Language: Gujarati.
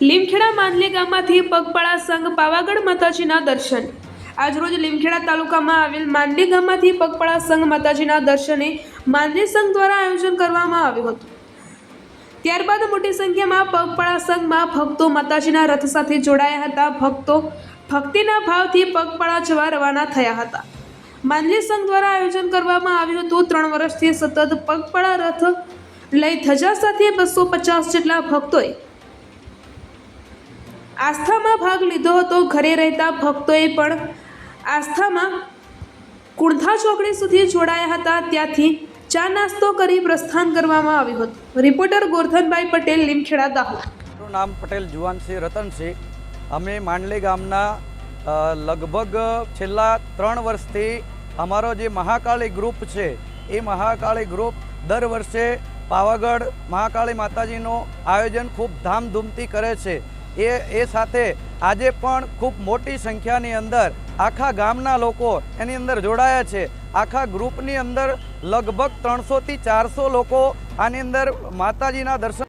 લીમખેડા માંદલી ગામમાંથી પગપાળા સંઘ પાવાગઢ માતાજીના દર્શન. આજરોજ લીમખેડા તાલુકામાં આવેલ માંડલી ગામમાંથી પગપાળા સંઘ માતાજીના દર્શને માંડલી સંઘ દ્વારા આયોજન કરવામાં આવ્યું હતું. ત્યારબાદ મોટી સંખ્યામાં પગપાળા સંઘમાં ભક્તો માતાજીના રથ સાથે જોડાયા હતા. ભક્તો ભક્તિના ભાવથી પગપાળા જવા રવાના થયા હતા. માંડલી સંઘ દ્વારા આયોજન કરવામાં આવ્યું હતું. ત્રણ વર્ષથી સતત પગપાળા રથ લઈ ધજા સાથે બસો પચાસ જેટલા ભક્તોએ આસ્થામાં ભાગ લીધો હતો, ઘરે રહેતા ભક્તોએ પણ આસ્થામાં કુણથા ચોકડી સુધી જોડાયા હતા. ત્યાંથી ચા નાસ્તો કરી પ્રસ્થાન કરવામાં આવ્યું હતું. રિપોર્ટર ગોરધનભાઈ પટેલ, લીમખેડા, દાહોદ. મારું નામ પટેલ જુવાનસિંહ રતનસિંહ અમે માંડલી ગામના લગભગ છેલ્લા ત્રણ વર્ષથી અમારો જે મહાકાળી ગ્રુપ છે, એ મહાકાળી ગ્રુપ દર વર્ષે પાવાગઢ મહાકાળી માતાજીનું આયોજન ખૂબ ધામધૂમથી કરે છે. એ એ સાથે આજે પણ ખૂબ મોટી સંખ્યાની અંદર આખા ગામના લોકો એની અંદર જોડાયા છે. આખા ગ્રુપની અંદર લગભગ ત્રણસોથી ચારસો લોકો આની અંદર માતાજીના દર્શન